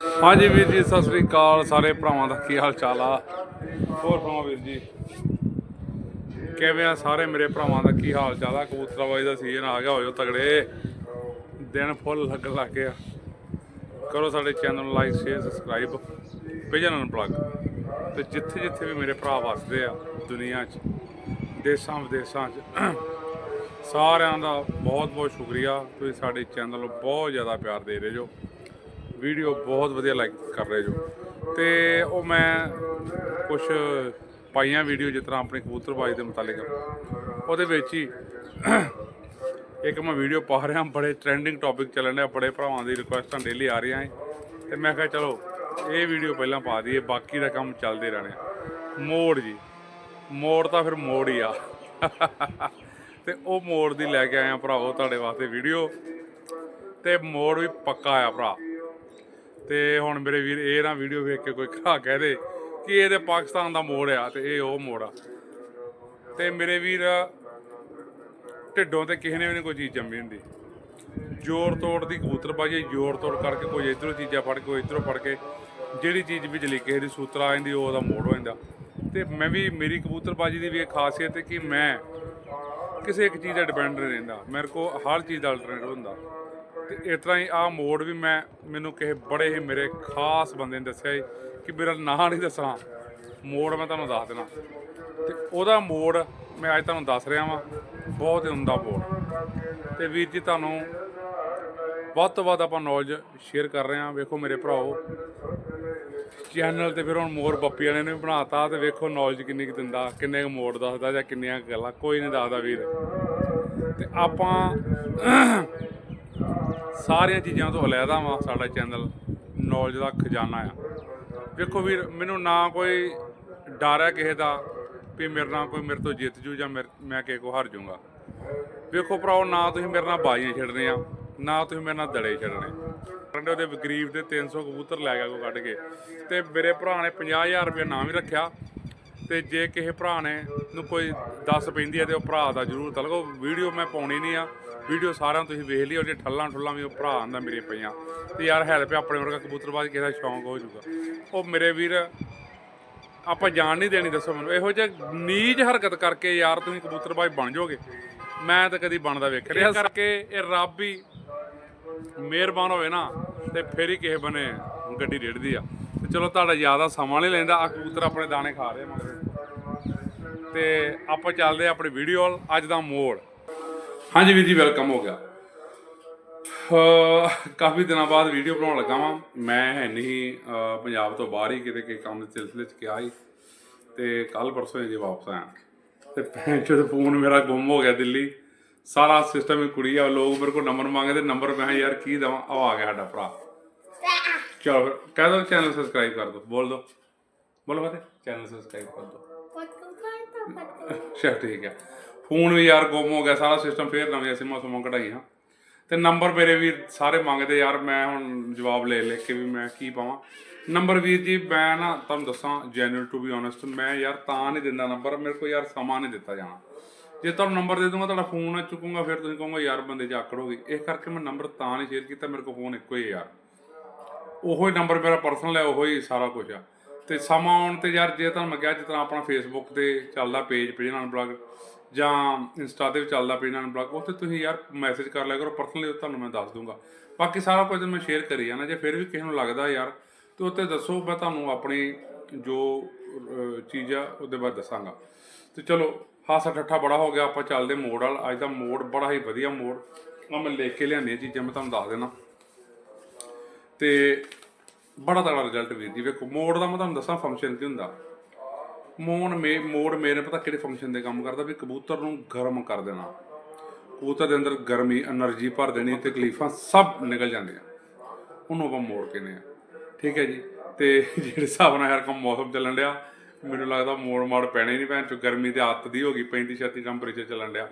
ਹਾਂਜੀ ਵੀਰ ਜੀ, ਸਤਿ ਸ੍ਰੀ ਅਕਾਲ ਸਾਰੇ ਭਰਾਵਾਂ ਦਾ ਕੀ ਹਾਲ ਚਾਲ ਆ? ਹੋਰ ਸੁਣਾਓ ਵੀਰ ਜੀ? ਕਿਵੇਂ ਆ ਸਾਰੇ ਮੇਰੇ ਭਰਾਵਾਂ ਦਾ ਕੀ ਹਾਲ ਚਾਲ ਆ? ਕਬੂਤਰਾਬਾਜੀ ਦਾ ਸੀਜ਼ਨ ਆ ਗਿਆ, ਹੋਇਓ ਤਗੜੇ। ਦਿਨ ਫੁੱਲ ਲੱਗਣ ਲੱਗ ਗਿਆ ਕਰੋ ਸਾਡੇ ਚੈਨਲ ਨੂੰ ਲਾਈਕ ਸ਼ੇਅਰ ਸਬਸਕ੍ਰਾਈਬ ਭੇਜਣ ਨੂੰ ਪਲੱਗ ਤੇ ਜਿੱਥੇ ਜਿੱਥੇ ਵੀ ਮੇਰੇ ਭਰਾ ਵਸਦੇ ਆ ਦੁਨੀਆ 'ਚ, ਦੇਸ਼ਾਂ ਵਿਦੇਸ਼ਾਂ 'ਚ, ਸਾਰਿਆਂ ਦਾ ਬਹੁਤ ਬਹੁਤ ਸ਼ੁਕਰੀਆ। ਤੁਸੀਂ ਸਾਡੇ ਚੈਨਲ ਨੂੰ ਬਹੁਤ ਜ਼ਿਆਦਾ ਪਿਆਰ ਦੇ ਰਹੇ ਜੋ। ਵੀਡੀਓ ਬਹੁਤ ਵਧੀਆ ਲਾਈਕ ਕਰ ਰਹੇ ਜੋ। ਤੇ ਉਹ ਮੈਂ ਕੁਝ ਪਾਈਆਂ ਵੀਡੀਓ ਜਿਸ ਤਰ੍ਹਾਂ ਆਪਣੀ ਕਬੂਤਰਬਾਜ਼ੀ ਦੇ ਮੁਤਾਲਿਕ। ਉਹਦੇ ਵਿੱਚ ਹੀ ਇੱਕ ਮੈਂ ਵੀਡੀਓ ਪਾ ਰਿਹਾ, ਬੜੇ ਟ੍ਰੈਂਡਿੰਗ ਟੌਪਿਕ ਚੱਲਣ ਡਿਆ, ਬੜੇ ਭਰਾਵਾਂ ਦੀ ਰਿਕੁਐਸਟਾਂ ਡੇਲੀ ਆ ਰਹੀਆਂ ਏ। ਤੇ ਮੈਂ ਕਿਹਾ ਚਲੋ, ਇਹ ਵੀਡੀਓ ਪਹਿਲਾਂ ਪਾ ਦਈਏ, ਬਾਕੀ ਦਾ ਕੰਮ ਚੱਲਦੇ ਰਹਿਣੇ। ਮੋੜ ਜੀ, ਮੋੜ ਤਾਂ ਫਿਰ ਮੋੜ ਹੀ ਆ। ਤੇ ਉਹ ਮੋੜ ਦੀ ਲੈ ਕੇ ਆਇਆ ਭਰਾਵੋ ਤੁਹਾਡੇ ਵਾਸਤੇ ਵੀਡੀਓ ਤੇ ਮੋੜ ਵੀ ਪੱਕਾ ਆ ਭਰਾ। ਤੇ ਹੁਣ ਮੇਰੇ ਵੀਰ ਇਹ ਨਾ ਵੀਡੀਓ ਵੇਖ ਕੇ ਕੋਈ ਖਾ ਕਹਿ ਦੇ ਕਿ ਇਹ ਤੇ ਪਾਕਿਸਤਾਨ ਦਾ ਮੋੜ ਆ ਤੇ ਇਹ ਉਹ ਮੋੜ ਆ। ਤੇ ਮੇਰੇ ਵੀਰ ਢਿੱਡੋਂ ਤੇ ਕਿਸੇ ਨੇ ਵੀ ਨਹੀਂ ਕੋਈ ਚੀਜ਼ ਜੰਮੀ ਹੁੰਦੀ। ਜ਼ੋਰ ਤੋੜ ਦੀ ਕਬੂਤਰਬਾਜੀ ਜ਼ੋਰ ਤੋੜ ਕਰਕੇ ਕੋਈ ਇਧਰੋਂ ਚੀਜ਼ਾਂ ਫੜ ਕੇ, ਕੋਈ ਇਧਰੋਂ ਫੜ ਕੇ, ਜਿਹੜੀ ਚੀਜ਼ ਵਿੱਚ ਕਿਸੇ ਦੀ ਸੂਤਰ ਆ ਜਾਂਦੀ ਉਹਦਾ ਮੋੜ ਹੋ ਜਾਂਦਾ। ਤੇ ਮੈਂ ਵੀ ਮੇਰੀ ਕਬੂਤਰਬਾਜੀ ਦੀ ਵੀ ਇਹ ਖਾਸੀਅਤ ਹੈ ਕਿ ਮੈਂ ਕਿਸੇ ਇੱਕ ਚੀਜ਼ ਦਾ ਡਿਪੈਂਡ ਨਹੀਂ ਰਹਿੰਦਾ। ਮੇਰੇ ਕੋ ਹਰ ਚੀਜ਼ ਦਾ ਅਲਟਰਨੇਟਿਵ ਹੁੰਦਾ। ਤੇ ਇਸ ਤਰ੍ਹਾਂ ਹੀ ਆ ਮੋੜ ਵੀ ਮੈਂ, ਮੈਨੂੰ ਕਿਸੇ ਬੜੇ ਹੀ ਮੇਰੇ ਖਾਸ ਬੰਦੇ ਨੇ ਦੱਸਿਆ ਜੀ ਕਿ ਮੇਰਾ ਨਾਂ ਨਹੀਂ ਦੱਸਣਾ। ਮੋੜ ਮੈਂ ਤੁਹਾਨੂੰ ਦੱਸ ਦੇਣਾ ਤੇ ਉਹਦਾ ਮੋੜ ਮੈਂ ਅੱਜ ਤੁਹਾਨੂੰ ਦੱਸ ਰਿਹਾ ਵਾਂ। ਬਹੁਤ ਹੀ ਹੁੰਦਾ ਮੋੜ। ਤੇ ਵੀਰ ਜੀ ਤੁਹਾਨੂੰ ਵੱਧ ਤੋਂ ਵੱਧ ਆਪਾਂ ਨੌਲੇਜ ਸ਼ੇਅਰ ਕਰ ਰਹੇ ਹਾਂ। ਵੇਖੋ ਮੇਰੇ ਭਰਾਓ। ਚੈਨਲ ਤੇ ਫਿਰ ਹੁਣ ਮੋਰ ਬੱਪੀ ਵਾਲੇ ਨੇ ਵੀ ਬਣਾਤਾ ਤੇ ਵੇਖੋ ਨੌਲੇਜ ਕਿੰਨੀ ਕੁ ਦਿੰਦਾ, ਕਿੰਨੇ ਕੁ ਮੋੜ ਦੱਸਦਾ ਜਾਂ ਕਿੰਨੀਆਂ ਕੁ ਗੱਲਾਂ। ਕੋਈ ਨਹੀਂ ਦੱਸਦਾ ਵੀਰ। ਤੇ ਆਪਾਂ ਸਾਰੀਆਂ ਚੀਜ਼ਾਂ ਤੋਂ ਅਲੱਗਾ ਵਾ ਸਾਡਾ ਚੈਨਲ ਨੌਲੇਜ ਦਾ ਖਜ਼ਾਨਾ ਆ। ਵੇਖੋ ਵੀਰ, ਮੈਨੂੰ ਨਾ ਕੋਈ ਡਰ ਹੈ ਕਿਸੇ ਦਾ ਵੀ ਮੇਰੇ ਨਾਲ ਕੋਈ ਮੇਰੇ ਤੋਂ ਜਿੱਤ ਜੂ ਜਾਂ ਮੇਰੇ- ਮੈਂ ਕਿਸੇ ਕੋ ਹਾਰ ਜਾਊਂਗਾ। ਵੇਖੋ ਭਰਾਓ, ਨਾ ਤੁਸੀਂ ਮੇਰੇ ਨਾਲ ਬਾਜ਼ੀਆਂ ਛੱਡਣੇ ਆ, ਨਾ ਤੁਸੀਂ ਮੇਰੇ ਨਾਲ ਦੜੇ ਛੱਡਣੇ। ਕੰਡੇ ਉਹਦੇ ਗਰੀਬ ਦੇ 300 ਕਬੂਤਰ ਲੈ ਗਿਆ ਕੋ ਕੱਢ ਕੇ। ਤੇ ਮੇਰੇ ਭਰਾ ਨੇ 50000 ਰੁਪਏ ਨਾਮ ਹੀ ਰੱਖਿਆ। ਤੇ ਜੇ ਕਿਸੇ ਭਰਾ ਨੇ ਨੂੰ ਕੋਈ ਦੱਸ ਪੈਂਦੀ ਹੈ ਤੇ ਉਹ ਭਰਾ ਦਾ ਜ਼ਰੂਰ ਤਲਗੋ ਵੀਡੀਓ ਮੈਂ ਪਾਉਣੀ ਨਹੀਂ ਆ। ਵੀਡੀਓ ਸਾਰਿਆਂ ਨੂੰ ਤੁਸੀਂ ਵੇਖ ਲਈ ਉਹਦੇ ਠੱਲਾਂ ਠੁੱਲਾਂ ਵੀ ਉਹ ਭਰਾ ਆਂਦਾ ਮੇਰੇ ਪਈਆਂ। ਤੇ ਯਾਰ ਹੈਲਪ ਆਪਣੇ ਵਰਗਾ ਕਬੂਤਰਬਾਜ਼, ਕਿਸੇ ਦਾ ਸ਼ੌਂਕ ਹੋ ਜਾਊਗਾ। ਉਹ ਮੇਰੇ ਵੀਰ, ਆਪਾਂ ਜਾਣ ਨਹੀਂ ਦੇਣੀ, ਦੱਸੋ ਮੈਨੂੰ। ਇਹੋ ਜਿਹੇ ਨੀਚ ਹਰਕਤ ਕਰਕੇ ਯਾਰ ਤੁਸੀਂ ਕਬੂਤਰਬਾਜ਼ ਬਣ ਜਾਓਗੇ। ਮੈਂ ਤਾਂ ਕਦੀ ਬਣਦਾ ਵੇਖ ਰਿਹਾ। ਕਰਕੇ ਇਹ ਰੱਬ ਹੀ ਮਿਹਰਬਾਨ ਹੋਵੇ ਨਾ, ਤੇ ਫਿਰ ਹੀ ਕਿਸੇ ਬਨੇ ਗੱਡੀ ਰੇੜਦੀ ਆ। ਤੇ ਚਲੋ ਤੁਹਾਡਾ ਜ਼ਿਆਦਾ ਸਮਾਂ ਨਹੀਂ ਲੈਂਦਾ ਆ ਕਬੂਤਰ ਆਪਣੇ ਦਾਣੇ ਖਾ ਰਹੇ ਮਗਰ ਤੇ ਆਪਾਂ ਚੱਲਦੇ ਆ ਆਪਣੀ ਵੀਡੀਓ ਅੱਜ ਦਾ ਮੋੜ। ਹਾਂਜੀ ਵੀਰ ਜੀ ਵੈਲਕਮ ਹੋ ਗਿਆ। ਕਾਫੀ ਦਿਨਾਂ ਬਾਅਦ ਵੀਡੀਓ ਬਣਾਉਣ ਲੱਗਾ ਵਾਂ। ਮੈਂ ਹੈ ਨਹੀਂ ਪੰਜਾਬ ਤੋਂ ਬਾਹਰ ਹੀ ਕਿਤੇ ਕਿਸੇ ਕੰਮ ਦੇ ਸਿਲਸਿਲੇ 'ਚ ਗਿਆ ਸੀ। ਤੇ ਕੱਲ ਪਰਸੋਂ ਜੇ ਵਾਪਸ ਆਇਆ। ਤੇ ਭੈਣ ਚੋਦ ਫੋਨ ਮੇਰਾ ਗੁੰਮ ਹੋ ਗਿਆ ਦਿੱਲੀ। ਸਾਰਾ ਸਿਸਟਮ ਹੀ ਕੁੜੀ ਆ ਲੋਕ ਮੇਰੇ ਕੋਲ ਨੰਬਰ ਮੰਗਦੇ ਨੰਬਰ ਮੈਂ ਯਾਰ ਕੀ ਦਵਾਂ? ਆ ਆ ਗਿਆ ਸਾਡਾ ਭਰਾ। ਚਲੋ ਫਿਰ ਕਹਿ ਦੋ ਚੈਨਲ ਸਬਸਕ੍ਰਾਈਬ ਕਰ ਦੋ। ਬੋਲ ਦੋ। ਬੋਲੋ ਫਤਿਹ ਚੈਨਲ ਸਬਸਕ੍ਰਾਈਬ ਕਰ ਦੋ। ਚਲ ਠੀਕ ਹੈ ਫੋਨ ਵੀ ਯਾਰ ਗੁੰਮ ਹੋ ਗਿਆ, ਸਾਰਾ ਸਿਸਟਮ ਫੇਰ ਨਵੇਂ ਸਿਮਾਂ ਸਮੋਂ ਕਢਾਈਆਂ। ਤੇ ਨੰਬਰ ਮੇਰੇ ਵੀਰ ਸਾਰੇ ਮੰਗਦੇ, ਯਾਰ ਮੈਂ ਹੁਣ ਜਵਾਬ ਲੈ ਲੈ ਕੇ ਵੀ ਮੈਂ ਕੀ ਪਾਵਾਂ। ਨੰਬਰ ਵੀਰ ਜੀ, ਮੈਂ ਨਾ ਤੁਹਾਨੂੰ ਦੱਸਾਂ ਜੈਨੂਅਲ ਟੂ ਬੀ ਓਨੈਸਟ ਮੈਂ ਯਾਰ ਤਾਂ ਨਹੀਂ ਦਿੰਦਾ ਨੰਬਰ ਮੇਰੇ ਕੋਲ ਯਾਰ ਸਮਾਂ ਨਹੀਂ ਦਿੱਤਾ ਜਾਣਾ। ਜੇ ਤੁਹਾਨੂੰ ਨੰਬਰ ਦੇ ਦੂੰਗਾ, ਤੁਹਾਡਾ ਫੋਨ ਨਾ ਚੁੱਕੂੰਗਾ, ਫਿਰ ਤੁਸੀਂ ਕਹੋਗੇ, ਯਾਰ ਬੰਦੇ 'ਚ ਆਕੜ ਹੋ ਗਈ ਇਸ ਕਰਕੇ ਮੈਂ ਨੰਬਰ ਤਾਂ ਨਹੀਂ ਸ਼ੇਅਰ ਕੀਤਾ, ਮੇਰੇ ਕੋਲ ਫੋਨ ਇੱਕੋ ਹੀ ਹੈ ਯਾਰ। ਉਹੋ ਹੀ ਨੰਬਰ ਮੇਰਾ ਪਰਸਨਲ ਹੈ, ਉਹੋ ਹੀ ਸਾਰਾ ਕੁਝ ਆ। ਤੇ ਸਮਾਂ ਆਉਣ ਤੇ ਯਾਰ, ਜੇ ਤੁਹਾਨੂੰ ਮੈਂ ਕਿਹਾ ਜਿਸ ਤਰ੍ਹਾਂ ਆਪਣਾ ਫੇਸਬੁੱਕ ਤੇ ਚੱਲਦਾ ਪੇਜ ਪੇਜ ਨਾਲ ਬਲੌਗ ਜਾਂ ਇੰਸਟਾ ਤੇ ਵੀ ਚੱਲਦਾ ਪੇਜ ਨਾਲ ਬਲੌਗ, ਉੱਥੇ ਤੁਸੀਂ ਯਾਰ ਮੈਸੇਜ ਕਰ ਲਿਆ ਕਰੋ ਪਰਸਨਲੀ ਤੁਹਾਨੂੰ ਮੈਂ ਦੱਸ ਦੂੰਗਾ। ਬਾਕੀ ਸਾਰਾ ਕੁਝ ਮੈਂ ਸ਼ੇਅਰ ਕਰੀ ਜਾਣਾ, ਜੇ ਫਿਰ ਵੀ ਕਿਸੇ ਨੂੰ ਲੱਗਦਾ ਯਾਰ, ਤੇ ਉੱਤੇ ਦੱਸੋ, ਮੈਂ ਤੁਹਾਨੂੰ ਆਪਣੀ ਜੋ ਚੀਜ਼ ਆ, ਉਹਦੇ ਬਾਰੇ ਦੱਸਾਂਗਾ। ਤੇ ਚਲੋ, ਹਾਸਾ ਠੱਠਾ ਬੜਾ ਹੋ ਗਿਆ, ਆਪਾਂ ਚੱਲਦੇ ਮੋੜ ਵਾਲ। ਅੱਜ ਦਾ ਮੋੜ ਬੜਾ ਹੀ ਵਧੀਆ ਮੋੜ। ਆ ਮੈਂ ਲਿਖ ਕੇ ਲਿਆਂਦੀਆਂ ਚੀਜ਼ਾਂ, ਮੈਂ ਤੁਹਾਨੂੰ ਦੱਸ ਦੇਣਾ ਤੇ ਬੜਾ ਤਗੜਾ ਰਿਜ਼ਲਟ ਵੀਰ ਜੀ, ਵੇਖੋ, ਮੋੜ ਦਾ ਮੈਂ ਤੁਹਾਨੂੰ ਦੱਸਾਂ ਫੰਕਸ਼ਨ ਕੀ ਹੁੰਦਾ। ਮੋਨ ਮੇ, ਮੋੜ ਮੇਰੇ ਪਤਾ ਕਿਹੜੇ ਫੰਕਸ਼ਨ ਦੇ ਕੰਮ ਕਰਦਾ ਵੀ ਕਬੂਤਰ ਨੂੰ ਗਰਮ ਕਰ ਦੇਣਾ। ਕਬੂਤਰ ਦੇ ਅੰਦਰ ਗਰਮੀ એનર્ਜੀ ਭਰ ਦੇਣੀ ਤਕਲੀਫਾਂ ਸਭ ਨਿਕਲ ਜਾਂਦੀਆਂ। ਉਹਨੂੰ ਆਪਾਂ ਮੋੜ ਕਹਿੰਦੇ ਆ ਠੀਕ ਹੈ ਜੀ? ਤੇ ਜਿਹੜੇ ਹਿਸਾਬ ਨਾਲ ਹਰ ਕੰਮ ਮੌਸਮ ਚੱਲਣ ਡਿਆ, ਮੈਨੂੰ ਲੱਗਦਾ ਮੋੜ ਮਾੜ ਪੈਣੇ ਨਹੀਂ ਭੈਣ ਚੋ ਗਰਮੀ ਦੇ ਆਤ ਦੀ ਹੋ ਗਈ 35 36 ਟੈਂਪਰੇਚਰ ਚੱਲਣ ਡਿਆ।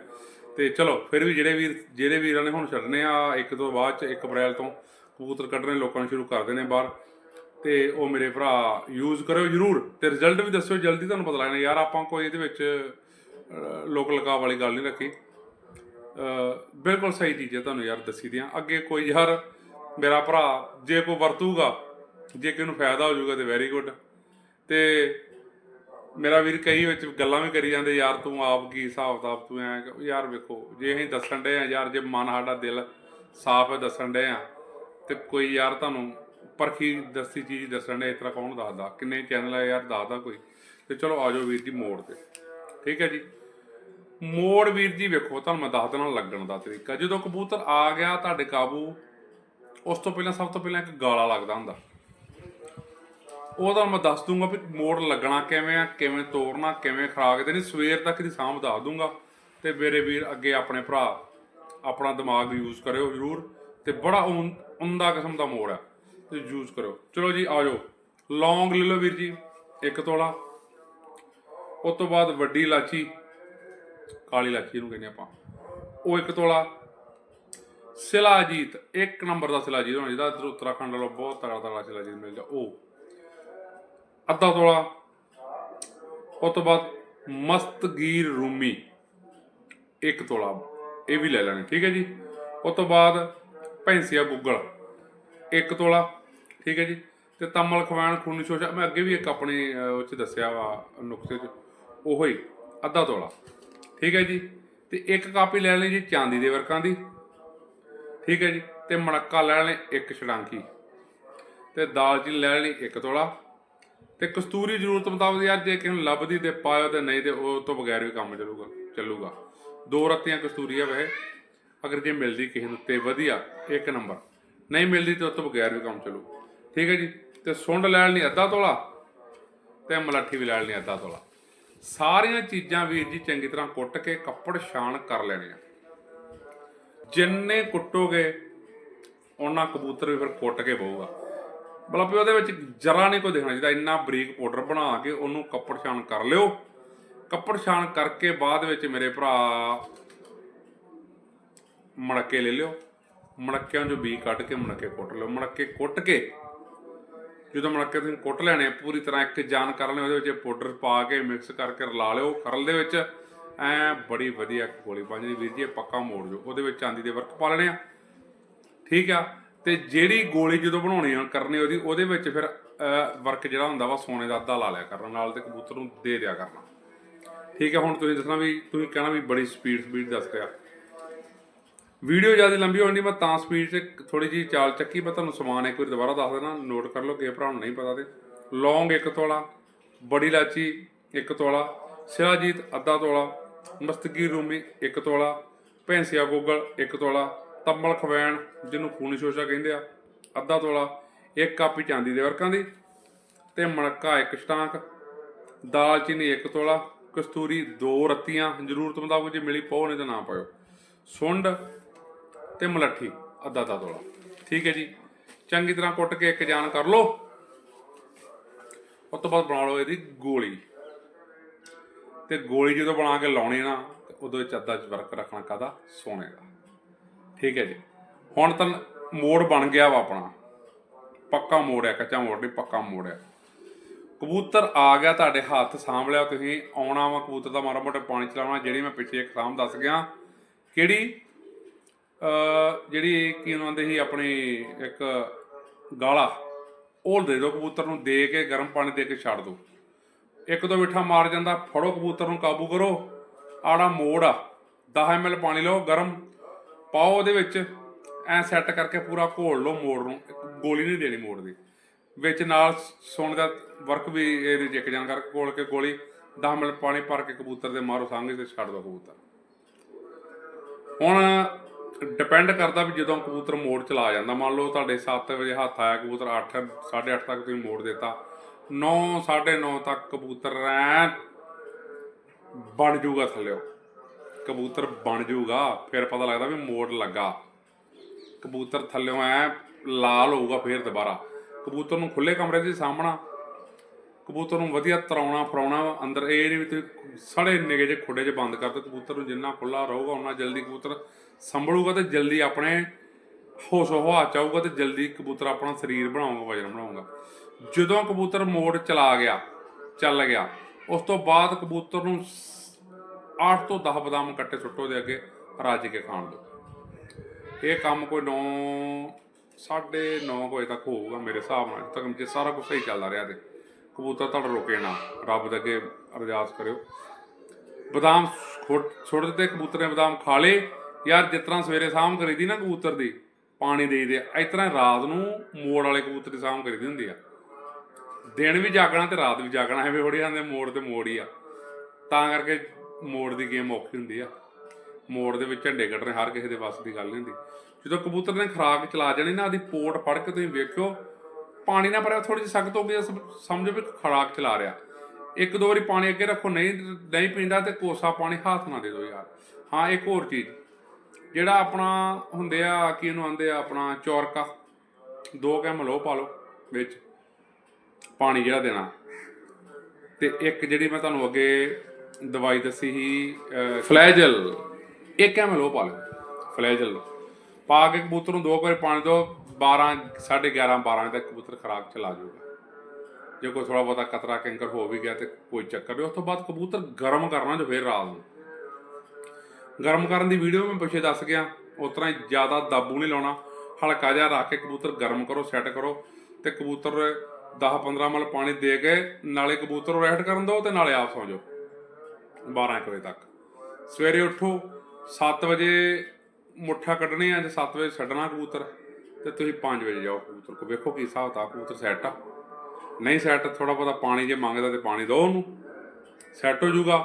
ਤੇ ਚਲੋ, ਫਿਰ ਵੀ ਜਿਹੜੇ ਵੀਰ, ਜਿਹੜੇ ਵੀਰਾਂ ਨੇ ਹੁਣ ਛੱਡਨੇ ਆ, ਇੱਕ ਤੋਂ ਬਾਅਦ ਚ ਇੱਕ ਅਪ੍ਰੈਲ ਤੋਂ ਕਬੂਤਰ ਕੱਢਣੇ, ਲੋਕਾਂ ਨੂੰ ਸ਼ੁਰੂ ਕਰ ਦੇਣੇ ਬਾਹਰ। ਤੇ ਉਹ ਮੇਰੇ ਭਰਾ ਯੂਜ਼ ਕਰਿਓ ਜਰੂਰ। ਤੇ ਰਿਜ਼ਲਟ ਵੀ ਦੱਸਿਓ, ਜਲਦੀ ਤੁਹਾਨੂੰ ਪਤਾ ਲੱਗਣਾ। ਯਾਰ, ਆਪਾਂ ਕੋਈ ਇਹਦੇ ਵਿੱਚ ਲੋਕ ਲਗਾਵ ਵਾਲੀ ਗੱਲ ਨਹੀਂ ਰੱਖੀ। ਬਿਲਕੁਲ ਸਹੀ ਚੀਜ਼ ਹੈ ਤੁਹਾਨੂੰ ਯਾਰ ਦੱਸੀ ਦੀਆਂ। ਅੱਗੇ ਕੋਈ ਯਾਰ, ਮੇਰਾ ਭਰਾ ਜੇ ਕੋਈ ਵਰਤੂਗਾ, ਜੇ ਕਿਸੇ ਨੂੰ ਫਾਇਦਾ ਹੋ ਜਾਊਗਾ ਤੇ ਵੈਰੀ ਗੁੱਡ ਤੇ ਮੇਰਾ ਵੀਰ ਕਈ ਵਿੱਚ ਗੱਲਾਂ ਵੀ ਕਰੀ ਜਾਂਦੇ, ਯਾਰ ਤੂੰ ਆਪ ਕੀ ਹਿਸਾਬ ਕਿਤਾਬ, ਤੂੰ ਐ ਯਾਰ ਵੇਖੋ, ਜੇ ਅਸੀਂ ਦੱਸਣ ਦੇ ਆ ਯਾਰ ਜੇ ਮਨ ਸਾਡਾ ਦਿਲ ਸਾਫ਼ ਹੈ ਦੱਸਣ ਦੇ ਆ ਤੇ ਕੋਈ ਯਾਰ ਤੁਹਾਨੂੰ ਪਰਖੀ ਦੱਸੀ ਚੀਜ਼ ਦੱਸਣ ਦੇ, ਇਸ ਤਰ੍ਹਾਂ ਕੌਣ ਦੱਸਦਾ? ਕਿੰਨੇ ਚੈਨਲ ਆ ਯਾਰ, ਦੱਸਦਾ ਕੋਈ। ਤੇ ਚਲੋ ਆਜੋ ਵੀਰ ਜੀ ਮੋੜ ਤੇ। ਠੀਕ ਹੈ ਜੀ? ਮੋੜ ਵੀਰ ਜੀ ਵੇਖੋ, ਤੁਹਾਨੂੰ ਮੈਂ ਦੱਸ ਦੇਣਾ ਲੱਗਣ ਦਾ ਤਰੀਕਾ। ਜਦੋਂ ਕਬੂਤਰ ਆ ਗਿਆ ਤੁਹਾਡੇ ਕਾਬੂ, ਉਸ ਤੋਂ ਪਹਿਲਾਂ ਸਭ ਤੋਂ ਪਹਿਲਾਂ ਇੱਕ ਗਾਲਾ ਲੱਗਦਾ ਹੁੰਦਾ। ਉਹ ਤਾਂ ਮੈਂ ਦੱਸ ਦੂੰਗਾ ਵੀ ਮੋੜ ਲੱਗਣਾ ਕਿਵੇਂ ਆ, ਕਿਵੇਂ ਤੋੜਨਾ, ਕਿਵੇਂ ਖਰਾਕ ਦੇਣੀ, ਸਵੇਰ ਤੱਕ ਦੀ ਸਾਂਭ ਦੱਸ ਦੂੰਗਾ। ਤੇ ਮੇਰੇ ਵੀਰ ਅੱਗੇ ਆਪਣੇ ਭਰਾ, ਆਪਣਾ ਦਿਮਾਗ ਯੂਜ਼ ਕਰਿਓ ਜ਼ਰੂਰ। ਤੇ ਬੜਾ ਉਮ- ਉਮਦਾ ਕਿਸਮ ਦਾ ਮੋੜ ਆ। ਯੂਜ਼ ਕਰੋ ਚਲੋ ਜੀ, ਆ ਜਾਓ। ਲੌਂਗ ਲੈ ਲਓ ਵੀਰ ਜੀ, ਇੱਕ ਤੋਲਾ। ਉਸ ਤੋਂ ਬਾਅਦ ਵੱਡੀ ਇਲਾਚੀ, ਕਾਲੀ ਇਲਾਚੀ ਨੂੰ ਕਹਿੰਦੇ ਆਪਾਂ। ਉਹ ਇੱਕ ਤੋਲਾ। ਸਿਲਾਜੀਤ, ਇੱਕ ਨੰਬਰ ਦਾ ਸਿਲਾਜੀਤ ਹੋਣਾ ਜਿਹਦਾ ਇੱਧਰ ਉੱਤਰਾਖੰਡ ਵੱਲੋਂ ਬਹੁਤ ਤਗੜਾ ਤਗੜਾ ਸਿਲਾਜੀਤ ਮਿਲ ਜਾ ਉਹ। ਅੱਧਾ ਤੋਲਾ। ਉਸ ਤੋਂ ਬਾਅਦ ਮਸਤਗੀਰ ਰੂਮੀ। ਇੱਕ ਤੋਲਾ। ਇਹ ਵੀ ਲੈ ਲੈਣੇ, ਠੀਕ ਹੈ ਜੀ। ਉਸ ਤੋਂ ਬਾਅਦ ਭੈਂਸੀਆ ਗੁੱਗਲ। ਇੱਕ ਤੋਲਾ। ਠੀਕ ਹੈ ਜੀ। ਤੇ ਤਮਲ ਖਵਾਨ ਖੂਨ ਸ਼ੋਸ਼ਾ, ਮੈਂ ਅੱਗੇ ਵੀ ਇੱਕ ਆਪਣੀ ਉਹ ਚ ਦੱਸਿਆ ਵਾ ਨੁਕਸੇ ਚ, ਉਹੋ ਹੀ, ਅੱਧਾ ਤੋਲਾ। ਠੀਕ ਹੈ ਜੀ। ਤੇ ਇੱਕ ਕਾਪੀ ਲੈ ਲਈ ਜੀ ਚਾਂਦੀ ਦੇ ਵਰਕਾਂ ਦੀ। ਠੀਕ ਹੈ ਜੀ। ਤੇ ਮਣੱਕਾ ਲੈ ਲੈਣੇ ਇੱਕ ਛੜਾਂਕੀ। ਤੇ ਦਾਲਚੀਨੀ ਲੈ ਲੈਣੀ ਇੱਕ ਤੋਲਾ। ਤੇ ਕਸਤੂਰੀ ਜ਼ਰੂਰਤ ਮੁਤਾਬਕ ਯਾਰ ਜੇ ਕਿਸੇ ਨੂੰ ਲੱਭਦੀ ਤੇ ਪਾਇਓ ਤੇ ਨਹੀਂ ਤੇ ਉਹ ਤੋਂ ਬਗੈਰ ਵੀ ਕੰਮ ਚੱਲੂਗਾ ਚੱਲੂਗਾ। ਦੋ ਰੱਤੀਆਂ ਕਸਤੂਰੀ ਆ ਵੈਸੇ। ਅਗਰ ਜੇ ਮਿਲਦੀ ਕਿਸੇ ਨੂੰ ਤੇ ਵਧੀਆ, ਇੱਕ ਨੰਬਰ। ਨਹੀਂ ਮਿਲਦੀ ਤੇ ਉਹ ਤੋਂ ਬਗੈਰ ਵੀ ਕੰਮ ਚੱਲੂ। ਠੀਕ ਹੈ ਜੀ? ਤੇ ਸੁੰਡ ਲੈ ਲੈਣੀ ਅੱਧਾ ਤੋਲਾ ਤੇ ਮਲਾਠੀ ਵੀ ਲੈ ਲੈਣੀ ਅੱਧਾ ਤੋਲਾ। ਸਾਰੀਆਂ ਚੀਜ਼ਾਂ ਵੀਰ ਜੀ ਚੰਗੀ ਤਰ੍ਹਾਂ ਕੁੱਟ ਕੇ ਕੱਪੜ ਛਾਣ ਕਰ ਲੈਣੀਆਂ। ਜਿੰਨੇ ਕੁੱਟੋਗੇ ਉਹਨਾਂ ਕਬੂਤਰ ਵੀ ਫਿਰ ਕੁੱਟ ਕੇ ਬਹੂਗਾ। ਮਤਲਬ ਉਹਦੇ ਵਿੱਚ ਜਰਾ ਨਹੀਂ ਕੋਈ ਦੇਖਣਾ ਚਾਹੀਦਾ, ਇੰਨਾ ਬਰੀਕ ਪਾਊਡਰ ਬਣਾ ਕੇ ਉਹਨੂੰ ਕੱਪੜ ਛਾਣ ਕਰ ਲਿਓ। ਕੱਪੜ ਛਾਣ ਕਰਕੇ ਬਾਅਦ ਵਿੱਚ ਮੇਰੇ ਭਰਾ ਮੜਕੇ ਲੈ ਲਿਓ। ਮੜਕਿਆਂ ਚੋਂ ਬੀ ਕੱਢ ਕੇ ਮੜਕੇ ਕੁੱਟ ਲਿਓ। ਮੜਕੇ ਕੁੱਟ ਕੇ ਜਦੋਂ ਮੜਕੇ ਤੁਸੀਂ ਕੁੱਟ ਲੈਣੇ, ਪੂਰੀ ਤਰ੍ਹਾਂ ਇੱਕ ਜਾਨ ਕਰ ਲੈਣੇ, ਉਹਦੇ ਵਿੱਚ ਪਾਊਡਰ ਪਾ ਕੇ ਮਿਕਸ ਕਰਕੇ ਰਲਾ ਲਿਓ ਖਰਲ ਦੇ ਵਿੱਚ। ਐ ਬੜੀ ਵਧੀਆ ਇੱਕ ਗੋਲੀ ਬਣ ਜਾਂਦੀ ਵੀਰ ਜੀ, ਇਹ ਪੱਕਾ ਮੋੜ ਜੋ ਉਹਦੇ ਵਿੱਚ ਚਾਂਦੀ ਦੇ ਵਰਕ ਪਾ ਲੈਣੇ ਆ। ਠੀਕ ਆ? ਤੇ ਜਿਹੜੀ ਗੋਲੀ ਜਦੋਂ ਬਣਾਉਣੀ ਆ, ਕਰਨੀ ਉਹਦੀ, ਉਹਦੇ ਵਿੱਚ ਫਿਰ ਵਰਕ ਜਿਹੜਾ ਹੁੰਦਾ ਵਾ, ਸੋਨੇ ਦਾ ਅੱਧਾ ਲਾ ਲਿਆ ਕਰਨਾ, ਨਾਲ ਤੇ ਕਬੂਤਰ ਨੂੰ ਦੇ ਦਿਆ ਕਰਨਾ। ਠੀਕ ਹੈ ਹੁਣ ਤੁਸੀਂ ਦੱਸਣਾ ਵੀ, ਤੁਸੀਂ ਕਹਿਣਾ ਵੀ ਬੜੀ ਸਪੀਡ ਸਪੀਡ ਦੱਸ ਰਿਹਾ। ਵੀਡੀਓ ਜ਼ਿਆਦਾ ਲੰਬੀ ਹੋਣੀ ਮੈਂ ਤਾਂ ਸਪੀਡ 'ਚ ਥੋੜੀ ਜਿਹੀ ਚਾਲ ਚੱਕੀ, ਮੈਂ ਤੁਹਾਨੂੰ ਸਮਾਨ ਇੱਕ ਵਾਰੀ ਦੁਬਾਰਾ ਦੱਸ ਦੇਣਾ ਨੋਟ ਕਰ ਲਓ ਕਿ ਭਰਾ ਨੂੰ ਨਹੀਂ ਪਤਾ ਤੇ। ਲੌਂਗ ਇੱਕ ਤੋਲਾ, ਬੜੀ ਇਲਾਚੀ ਇੱਕ ਤੋਲਾ ਸਿਰਾਜੀਤ ਅੱਧਾ ਤੋਲਾ ਮਸਤਗੀ ਰੂਮੀ ਇੱਕ ਤੋਲਾ, ਭੈਂਸੀਆ ਗੋਗਲ ਇੱਕ ਤੋਲਾ, ਤੰਬਲ ਖਵੈਣ, ਜਿਹਨੂੰ ਖੂਨੀ ਸ਼ੋਸ਼ਾ ਕਹਿੰਦੇ ਆ, ਅੱਧਾ ਤੋਲਾ, ਇੱਕ ਕਾਪੀ ਚਾਂਦੀ ਦੇ ਵਰਕਾਂ ਦੀ ਤੇ ਮਣਕਾ ਇੱਕ ਸਟਾਂਕ ਦਾਲਚੀਨੀ ਇੱਕ ਤੋਲਾ, ਕਸਤੂਰੀ ਦੋ ਰੱਤੀਆਂ, ਜ਼ਰੂਰਤ ਮੁਤਾਬਕ ਜੇ ਮਿਲੀ ਪਾਓ ਨਹੀਂ ਤਾਂ ਨਾ ਪਾਇਓ। ਸੁੰਡ ਤੇ ਮਲੱਠੀ, ਅੱਧਾ ਅੱਧਾ ਤੋਲਾ। ਠੀਕ ਹੈ ਜੀ। ਚੰਗੀ ਤਰ੍ਹਾਂ ਕੁੱਟ ਕੇ ਇੱਕ ਜਾਨ ਕਰ ਲਓ। ਉਸ ਤੋਂ ਬਾਅਦ ਬਣਾ ਲਓ ਇਹਦੀ ਗੋਲੀ। ਤੇ ਗੋਲੀ ਜਦੋਂ ਬਣਾ ਕੇ ਲਾਉਣੀ ਨਾ ਉਦੋਂ ਉਹਦੇ ਵਿੱਚ ਅੱਧਾ ਵਰਕ ਰੱਖਣਾ ਕਾਦਾ ਸੋਨੇ ਦਾ। ਠੀਕ ਹੈ ਜੀ। ਹੁਣ ਤਾਂ ਮੋੜ ਬਣ ਗਿਆ ਵਾ ਆਪਣਾ। ਪੱਕਾ ਮੋੜ ਹੈ, ਕੱਚਾ ਮੋੜ ਨਹੀਂ, ਪੱਕਾ ਮੋੜ ਹੈ। ਕਬੂਤਰ ਆ ਗਿਆ ਤੁਹਾਡੇ ਹੱਥ ਸਾਂਭ ਲਿਆ। ਤੁਸੀਂ ਆਉਣਾ ਵਾ ਕਬੂਤਰ ਦਾ, ਮਾੜਾ ਮੋਟਾ ਪਾਣੀ ਚਲਾਉਣਾ। ਜਿਹੜੀ ਮੈਂ ਪਿੱਛੇ ਇੱਕ ਸਾਂਭ ਦੱਸ ਗਿਆ, ਕਿਹੜੀ? ਜਿਹੜੀ ਕੀ ਉਹਨਾਂ ਸੀ ਆਪਣੀ ਇੱਕ ਗਾਲਾ, ਉਹ ਦੇ ਦਿਓ ਕਬੂਤਰ ਨੂੰ, ਦੇ ਕੇ ਗਰਮ ਪਾਣੀ ਦੇ ਕੇ ਛੱਡ ਦਿਓ। ਇੱਕ ਦੋ ਮਿੱਠਾ ਮਾਰ ਜਾਂਦਾ, ਫੜੋ ਕਬੂਤਰ ਨੂੰ, ਕਾਬੂ ਕਰੋ। ਆੜਾ ਮੋੜ ਆ 10 ml ਪਾਣੀ ਲਓ, ਗਰਮ ਪਾਓ ਉਹਦੇ ਵਿੱਚ। ਐ ਸੈੱਟ ਕਰਕੇ ਪੂਰਾ ਘੋਲ ਲਓ ਮੋੜ ਨੂੰ, ਇੱਕ ਗੋਲੀ ਨਹੀਂ ਦੇਣੀ ਮੋੜ ਦੀ। ਵਿੱਚ ਨਾਲ ਸੋਨ ਦਾ ਵਰਕ ਵੀ ਇਹਦੇ ਚ ਇੱਕ ਜਾਣ ਕਰਕੇ ਘੋਲ ਕੇ ਗੋਲੀ 10 ml ਪਾਣੀ ਭਰ ਕੇ ਕਬੂਤਰ ਦੇ ਮਾਰੋ ਸਾਂਗੇ ਤੇ ਛੱਡ ਦਿਓ ਕਬੂਤਰ। ਹੁਣ ਡਿਪੈਂਡ ਕਰਦਾ ਵੀ ਜਦੋਂ ਕਬੂਤਰ ਮੋੜ ਚਲਾ ਜਾਂਦਾ। ਮੰਨ ਲਓ ਤੁਹਾਡੇ 7 ਵਜੇ ਹੱਥ ਆਇਆ ਕਬੂਤਰ 8 8:30 ਤੱਕ ਤੁਸੀਂ ਮੋੜ ਦਿੱਤਾ। 9 9:30 ਤੱਕ ਕਬੂਤਰ ਐ ਬਣ ਜਾਊਗਾ ਥੱਲਿਓ। ਕਬੂਤਰ ਬਣ ਜਾਊਗਾ, ਫਿਰ ਪਤਾ ਲੱਗਦਾ ਵੀ ਮੋੜ ਲੱਗਾ। ਕਬੂਤਰ ਥੱਲਿਓ ਐ ਲਾਲ ਹੋਊਗਾ, ਫਿਰ ਦੁਬਾਰਾ। ਕਬੂਤਰ ਨੂੰ ਖੁੱਲੇ ਕਮਰੇ 'ਚ ਸਾਹਮਣਾ। ਕਬੂਤਰ ਨੂੰ ਵਧੀਆ ਤਰਾਉਣਾ ਫਰਾਉਣਾ ਅੰਦਰ ਇਹ ਨਹੀਂ ਵੀ ਤੁਸੀਂ ਸੜੇ ਨਿਗੇ ਜੇ ਖੁੱਡੇ 'ਚ ਬੰਦ ਕਰ ਦੋ ਕਬੂਤਰ ਨੂੰ ਜਿੰਨਾ ਖੁੱਲਾ ਰਹੂਗਾ ਉਹਨਾਂ ਜਲਦੀ ਕਬੂਤਰ ਸੰਭਲੂਗਾ ਤੇ ਜਲਦੀ ਆਪਣੇ ਹੋਸ਼ ਹਵਾ ਚ ਆਊਗਾ ਤੇ ਜਲਦੀ ਕਬੂਤਰ ਆਪਣਾ ਸਰੀਰ ਬਣਾਊਗਾ, ਵਜਨ ਬਣਾਊਗਾ। ਜਦੋਂ ਕਬੂਤਰ ਮੋੜ ਚਲਾ ਗਿਆ, ਚੱਲ ਗਿਆ, ਉਸ ਤੋਂ ਬਾਅਦ ਕਬੂਤਰ ਨੂੰ 8 ਤੋਂ 10 ਬਦਾਮ ਕੱਟੇ ਸੁੱਟੋ ਦੇ ਅੱਗੇ, ਰੱਜ ਕੇ ਖਾਣ ਦਿਓ ਇਹ ਕੰਮ ਕੋਈ 9 9:30 ਵਜੇ ਤੱਕ ਹੋਊਗਾ ਮੇਰੇ ਹਿਸਾਬ ਨਾਲ ਤੱਕ ਜੇ ਸਾਰਾ ਕੁਝ ਸਹੀ ਚੱਲਦਾ ਰਿਹਾ ਤੇ। ਕਬੂਤਰ ਤੁਹਾਡਾ ਰੁਕੇ ਨਾ, ਰੱਬ ਦੇ ਅੱਗੇ ਅਰਦਾਸ ਕਰਿਓ। ਬਦਾਮ ਛੋੜ- ਦਿੱਤੇ, ਕਬੂਤਰ ਨੇ ਬਦਾਮ ਖਾ ਲਏ ਯਾਰ ਜਿਸ ਤਰ੍ਹਾਂ ਸਵੇਰੇ ਸਾਮ ਕਰੀਦੀ ਨਾ ਕਬੂਤਰ ਦੀ, ਪਾਣੀ ਦੇਈਦੇ ਆ ਇਸ ਤਰ੍ਹਾਂ ਰਾਤ ਨੂੰ ਮੋੜ ਵਾਲੇ ਕਬੂਤਰ ਦੀ ਸਾਮ ਕਰੀਦੀ ਹੁੰਦੀ ਆ। ਦਿਨ ਵੀ ਜਾਗਣਾ ਤੇ ਰਾਤ ਵੀ ਜਾਗਣਾ, ਐਵੇਂ ਥੋੜੀ ਜਾਂਦੇ ਮੋੜ ਤੇ ਮੋੜ ਹੀ ਆ। ਤਾਂ ਕਰਕੇ ਮੋੜ ਦੀ ਗੇਮ ਔਖੀ ਹੁੰਦੀ ਆ। ਮੋੜ ਦੇ ਵਿੱਚ ਝੰਡੇ ਕੱਢਣੇ, ਹਰ ਕਿਸੇ ਦੇ ਵੱਸ ਦੀ ਗੱਲ ਨਹੀਂ ਹੁੰਦੀ। ਜਦੋਂ ਕਬੂਤਰ ਨੇ ਖਰਾਕ ਚਲਾ ਜਾਣੀ ਨਾ, ਆਦੀ ਪੋਟ ਫੜ ਕੇ ਤੁਸੀਂ ਵੇਖਿਓ, ਪਾਣੀ ਨਾ ਭਰਿਆ ਥੋੜੀ ਜਿਹੀ ਸਖਤ ਹੋ ਗਈ ਸਮਝੋ ਵੀ ਖਰਾਕ ਚਲਾ ਰਿਹਾ। ਇੱਕ ਦੋ ਵਾਰੀ ਪਾਣੀ ਅੱਗੇ ਰੱਖੋ, ਨਹੀਂ ਨਹੀਂ ਪੀਂਦਾ ਤੇ ਕੋਸਾ ਪਾਣੀ ਹੱਥ ਨਾ ਦੇ ਦਿਓ ਯਾਰ। ਹਾਂ, ਇੱਕ ਹੋਰ ਚੀਜ਼। ਜਿਹੜਾ ਆਪਣਾ ਹੁੰਦੇ ਆ, ਕੀ ਇਹਨੂੰ ਆਂਦੇ ਆ, ਆਪਣਾ ਚੌਰਕਾ। ਦੋ ਕੈਮ ਲੋ ਪਾ ਲਓ ਵਿੱਚ, ਪਾਣੀ ਜਿਹੜਾ ਦੇਣਾ। ਤੇ ਇੱਕ ਜਿਹੜੀ ਮੈਂ ਤੁਹਾਨੂੰ ਅੱਗੇ ਦਵਾਈ ਦੱਸੀ ਸੀ ਫਲੈਜਲ, ਇੱਕ ਐਮ ਲੋ ਪਾ ਲਓ, ਫਲੈਜਲ। ਪਾ ਕੇ ਕਬੂਤਰ ਨੂੰ ਦੋ ਕੁ ਵਾਰੀ ਪਾਣੀ ਦਿਓ 12 11:30 12 ਵਜੇ ਤੱਕ ਕਬੂਤਰ ਖਰਾਕ ਚਲਾ ਜਾਊਗਾ। ਜੇ ਕੋਈ ਥੋੜਾ ਬਹੁਤਾ ਕਤਰਾ ਕੈਂਕਰ ਹੋ ਵੀ ਗਿਆ ਤੇ ਕੋਈ ਚੱਕਰ ਨਹੀਂ, ਉਸ ਤੋਂ ਬਾਅਦ ਕਬੂਤਰ ਗਰਮ ਕਰਨਾ ਜੋ ਫੇਰ ਰਾਤ ਨੂੰ। ਗਰਮ ਕਰਨ ਦੀ ਵੀਡੀਓ ਮੈਂ ਪਿੱਛੇ ਦੱਸ ਗਿਆ। ਉਸ ਤਰ੍ਹਾਂ ਹੀ ਜ਼ਿਆਦਾ ਦਾਬੂ ਨਹੀਂ ਲਾਉਣਾ। ਹਲਕਾ ਜਿਹਾ ਰੱਖ ਕੇ ਕਬੂਤਰ ਗਰਮ ਕਰੋ, ਸੈੱਟ ਕਰੋ ਤੇ ਕਬੂਤਰ 10-15 ਮਲ ਪਾਣੀ ਦੇ ਕੇ ਨਾਲੇ ਕਬੂਤਰ ਨੂੰ ਰੈਸਟ ਕਰਨ ਦਿਓ ਤੇ ਨਾਲੇ ਆਪ ਸੌਂ ਜਾਓ। 12 ਵਜੇ ਤੱਕ। ਸਵੇਰੇ ਉੱਠੋ 7 ਵਜੇ ਮੁੱਠਾ ਕੱਢਣੀ ਆ ਤੇ 7 ਵਜੇ ਛੱਡਣਾ ਕਬੂਤਰ ਤੇ ਤੁਸੀਂ 5 ਵਜੇ ਜਾਓ ਕਬੂਤਰ ਕੋ ਵੇਖੋ ਕੀ ਹਿਸਾਬ ਤਾ ਕਬੂਤਰ ਸੈੱਟ ਆ। ਨਹੀਂ ਸੈੱਟ ਥੋੜਾ ਬਹੁਤਾ ਪਾਣੀ ਜੇ ਮੰਗਦਾ ਤੇ ਪਾਣੀ ਦਿਓ ਉਹਨੂੰ। ਸੈੱਟ ਹੋ ਜਾਊਗਾ।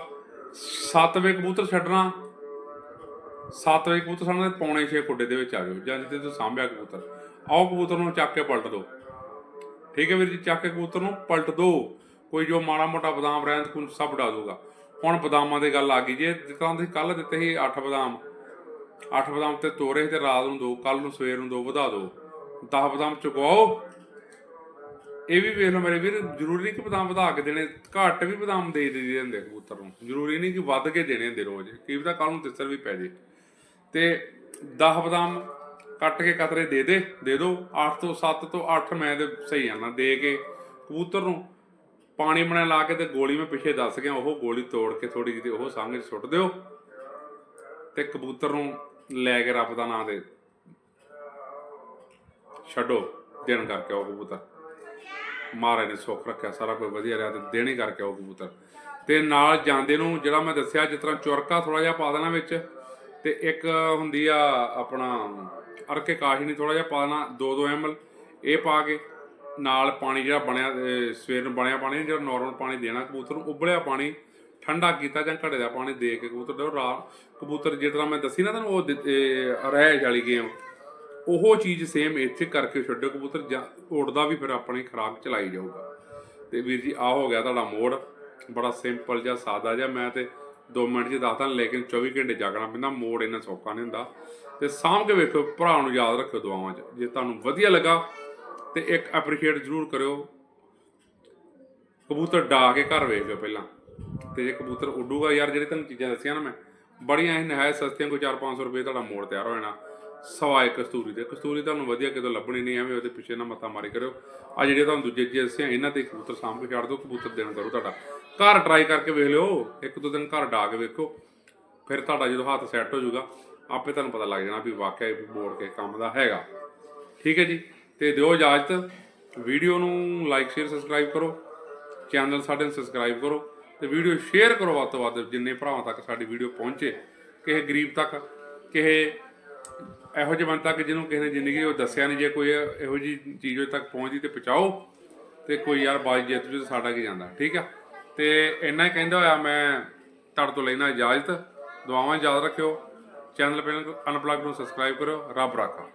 7 ਵਜੇ ਕਬੂਤਰ ਛੱਡਣਾ 7 ਵਜੇ ਕਬੂਤਰ ਸਾਹਮਣੇ ਪੌਣੇ 6 ਖੁੱਡੇ ਦੇ ਵਿੱਚ ਆ ਜਾਓ, ਜਾਂ ਜਿੱਥੇ ਤੁਸੀਂ ਸਾਂਭਿਆ ਕਬੂਤਰ। ਆਓ ਕਬੂਤਰ ਨੂੰ ਚੱਕ ਕੇ ਪਲਟ ਦਿਓ ਠੀਕ ਹੈ ਵੀਰ ਜੀ, ਚੱਕ ਕੇ ਕਬੂਤਰ ਨੂੰ ਪਲਟ ਦਿਓ ਕੋਈ ਜੋ ਮਾੜਾ ਮੋਟਾ ਬਦਾਮ ਰਹਿੰਦ ਖੂਨ ਸਭ ਉਡਾ ਦੂਗਾ ਹੁਣ ਬਦਾਮਾਂ ਦੀ ਗੱਲ ਆ ਗਈ ਜੇ, ਜਿਸ ਤੁਸੀਂ ਕੱਲ ਦਿੱਤੇ ਸੀ 8 ਬਦਾਮ 8 ਬਦਾਮ ਤੇ ਤੋਰੇ ਤੇ ਰਾਤ ਨੂੰ ਦੋ ਕੱਲ ਨੂੰ ਸਵੇਰ ਨੂੰ ਦੋ, ਵਧਾ ਦਿਓ 10 ਬਦਾਮ ਚੁਕਵਾਓ ਇਹ ਵੀ ਵੇਖ ਲਓ ਮੇਰੇ ਵੀਰ, ਜ਼ਰੂਰੀ ਨਹੀਂ ਕਿ ਬਦਾਮ ਵਧਾ ਕੇ ਦੇਣੇ, ਘੱਟ ਵੀ ਬਦਾਮ ਦੇ ਦੇ ਦੇ ਹੁੰਦੇ ਕਬੂਤਰ ਨੂੰ। ਜ਼ਰੂਰੀ ਨਹੀਂ ਕਿ ਵੱਧ ਕੇ ਦੇਣੇ ਹੁੰਦੇ ਰੋਜ਼। ਕੀ ਪਤਾ ਕੱਲ ਨੂੰ ਤਿੱਸਰ ਵੀ ਪੈ ਜੇ। ਤੇ 10 ਬਦਾਮ ਕੱਟ ਕੇ ਕਤਰੇ ਦੇ ਦੇ ਦੇ ਦਿਓ 8 ਤੋਂ 7 ਤੋਂ 8 ਮੈਂ ਤੇ ਸਹੀ ਆਣਾ ਦੇ ਕੇ ਕਬੂਤਰ ਨੂੰ ਪਾਣੀ ਬਣਾ ਲਾ ਕੇ ਤੇ ਗੋਲੀ ਮੈਂ ਪਿੱਛੇ ਦੱਸ ਗਿਆ, ਉਹ ਗੋਲੀ ਤੋੜ ਕੇ ਥੋੜੀ ਜਿਹੀ ਤੇ ਉਹ ਸਾਹਮਣੇ ਸੁੱਟ ਦਿਓ ਤੇ ਕਬੂਤਰ ਨੂੰ ਲੈ ਕੇ ਰੱਬ ਦਾ ਨਾਂ ਦੇ ਛੱਡੋ, ਦਿਨ ਕਰਕੇ ਉਹ ਕਬੂਤਰ। ਮਹਾਰਾਜ ਨੇ ਸੁੱਖ ਰੱਖਿਆ, ਸਾਰਾ ਕੁਝ ਵਧੀਆ ਰਿਹਾ ਤੇ ਦੇਣੀ ਕਰਕੇ ਉਹ ਕਬੂਤਰ। ਤੇ ਨਾਲ ਜਾਂਦੇ ਨੂੰ ਜਿਹੜਾ ਮੈਂ ਦੱਸਿਆ, ਜਿਸ ਤਰ੍ਹਾਂ ਚੁਰਕਾ ਥੋੜਾ ਜਿਹਾ ਪਾ ਦੇਣਾ ਵਿੱਚ ਤੇ ਇੱਕ ਹੁੰਦੀ ਆ ਆਪਣਾ ਅਰਕੇ ਕਾਸ਼ਨੀ ਥੋੜਾ ਜਿਹਾ ਪਾ ਦੇਣਾ 2-2 ml ਇਹ ਪਾ ਕੇ ਨਾਲ ਪਾਣੀ ਜਿਹੜਾ ਬਣਿਆ ਸਵੇਰ ਨੂੰ ਬਣਿਆ ਪਾਣੀ, ਜਿਹੜਾ ਨਾਰਮਲ ਪਾਣੀ ਦੇਣਾ ਕਬੂਤਰ ਨੂੰ, ਉਬਲਿਆ ਪਾਣੀ, ਠੰਡਾ ਕੀਤਾ ਜਾਂ ਘੜੇ ਦਾ ਪਾਣੀ ਦੇ ਕੇ ਕਬੂਤਰ ਦਿਓ ਰਾਤ ਕਬੂਤਰ ਜਿਸ ਤਰ੍ਹਾਂ ਮੈਂ ਦੱਸੀ ਨਾ ਤੁਹਾਨੂੰ, ਉਹ ਦਿੱਤ- ਰਹਿਜ ਵਾਲੀ ਗੇਮ ਉਹ ਚੀਜ਼ ਸੇਮ ਇੱਥੇ ਕਰਕੇ ਛੱਡੋ ਕਬੂਤਰ, ਜਾਂ ਉੜਦਾ ਵੀ ਫਿਰ ਆਪਣੀ ਖਰਾਕ ਚਲਾਈ ਜਾਊਗਾ। ਤੇ ਵੀਰ ਜੀ ਆ ਹੋ ਗਿਆ ਤੁਹਾਡਾ ਮੋੜ, ਬੜਾ ਸਿੰਪਲ ਜਿਹਾ, ਸਾਦਾ ਜਿਹਾ, ਮੈਂ ਤੇ 2 ਮਿੰਟ 'ਚ ਦੱਸਦਾ, ਲੇਕਿਨ 24 ਘੰਟੇ ਜਾਗਣਾ ਪੈਂਦਾ, ਮੋੜ ਇੰਨਾ ਸੌਖਾ ਨਹੀਂ ਹੁੰਦਾ। ਤੇ ਸਾਂਭ ਕੇ ਵੇਖੋ ਭਰਾ ਨੂੰ ਯਾਦ ਰੱਖਿਓ ਦੁਆਵਾਂ 'ਚ, ਜੇ ਤੁਹਾਨੂੰ ਵਧੀਆ ਲੱਗਾ, ਤੇ ਇੱਕ ਐਪਰੀਸ਼ੀਏਟ ਜ਼ਰੂਰ ਕਰਿਓ। ਕਬੂਤਰ ਡਾ ਕੇ ਘਰ ਵੇਖਿਓ ਪਹਿਲਾਂ। ਤੇ ਜੇ ਕਬੂਤਰ ਉੱਡੂਗਾ, ਯਾਰ ਜਿਹੜੇ ਤੁਹਾਨੂੰ ਚੀਜ਼ਾਂ ਦੱਸੀਆਂ ਨਾ ਮੈਂ, ਬੜੀਆਂ ਇਹ ਨਹਾਇਤ ਸਸਤੀਆਂ, ਕੋਈ 4-500 ਰੁਪਏ ਤੁਹਾਡਾ ਮੋੜ ਤਿਆਰ ਹੋ ਜਾਣਾ। ਸਵਾਏ ਕਸਤੂਰੀ ਦੇ ਕਸਤੂਰੀ ਤੁਹਾਨੂੰ ਵਧੀਆ ਕਿਤੋਂ ਲੱਭਣੀ ਨਹੀਂ, ਐਵੇਂ ਉਹਦੇ ਪਿੱਛੇ ਨਾ ਮੱਥਾ ਮਾਰੀ ਕਰਿਓ। ਆ ਜਿਹੜੇ ਤੁਹਾਨੂੰ ਦੂਜੇ ਚੀਜ਼ਾਂ ਦੱਸੀਆਂ, ਇਹਨਾਂ ਤੇ ਕਬੂਤਰ ਸਾਂਭ ਕੇ ਛੱਡ ਦਿਓ, ਕਬੂਤਰ ਦੇਣ ਕਰੋ ਤੁਹਾਡਾ। ਘਰ ਟਰਾਈ ਕਰਕੇ ਵੇਖ ਲਿਓ, ਇੱਕ ਦੋ ਦਿਨ ਘਰ ਡਾ ਕੇ ਵੇਖੋ ਫਿਰ ਤੁਹਾਡਾ ਜਦੋਂ ਹੱਥ ਸੈੱਟ ਹੋ ਜਾਊਗਾ, ਆਪੇ ਤੁਹਾਨੂੰ ਪਤਾ ਲੱਗ ਜਾਣਾ ਵੀ ਵਾਕਿਆ ਇਹ ਮੋੜ ਕੇ ਕੰਮ ਦਾ ਹੈਗਾ। ਠੀਕ ਹੈ ਜੀ? ਤੇ ਦਿਓ ਇਜਾਜ਼ਤ, ਵੀਡੀਓ ਨੂੰ ਲਾਈਕ ਸ਼ੇਅਰ ਸਬਸਕ੍ਰਾਈਬ ਕਰੋ ਚੈਨਲ ਸਾਡੇ ਨੂੰ ਸਬਸਕ੍ਰਾਈਬ ਕਰੋ, ਤੇ ਵੀਡੀਓ ਸ਼ੇਅਰ ਕਰੋ ਵੱਧ ਤੋਂ ਵੱਧ, ਜਿੰਨੇ ਭਰਾਵਾਂ ਤੱਕ ਸਾਡੀ ਵੀਡੀਓ ਪਹੁੰਚੇ, ਕਿਸੇ ਗਰੀਬ ਤੱਕ, ਕਿਸੇ ਇਹੋ ਜਿਹੇ ਬੰਦ ਤੱਕ ਜਿਹਨੂੰ ਕਿਸੇ ਨੇ ਜ਼ਿੰਦਗੀ ਉਹ ਦੱਸਿਆ ਨਹੀਂ, ਜੇ ਕੋਈ ਇਹੋ ਜੀ ਚੀਜ਼ ਉਹ ਤੱਕ ਪਹੁੰਚਦੀ ਤੇ ਪਹੁੰਚਾਓ, ਤੇ ਕੋਈ ਯਾਰ ਬਾਜ ਜਿੱਤ ਜੂ ਸਾਡਾ ਕੀ ਜਾਂਦਾ, ਠੀਕ ਆ? ਤੇ ਇੰਨਾ ਹੀ ਕਹਿੰਦਾ ਹੋਇਆ ਮੈਂ ਤੁਹਾਡੇ ਤੋਂ ਲੈਣਾ ਇਜਾਜ਼ਤ। ਦੁਆਵਾਂ ਯਾਦ ਰੱਖਿਓ। ਚੈਨਲ ਪਹਿਲਾਂ ਅਨਪਲੱਗ ਨੂੰ ਸਬਸਕ੍ਰਾਈਬ ਕਰੋ ਰੱਬ ਰਾਖਾ।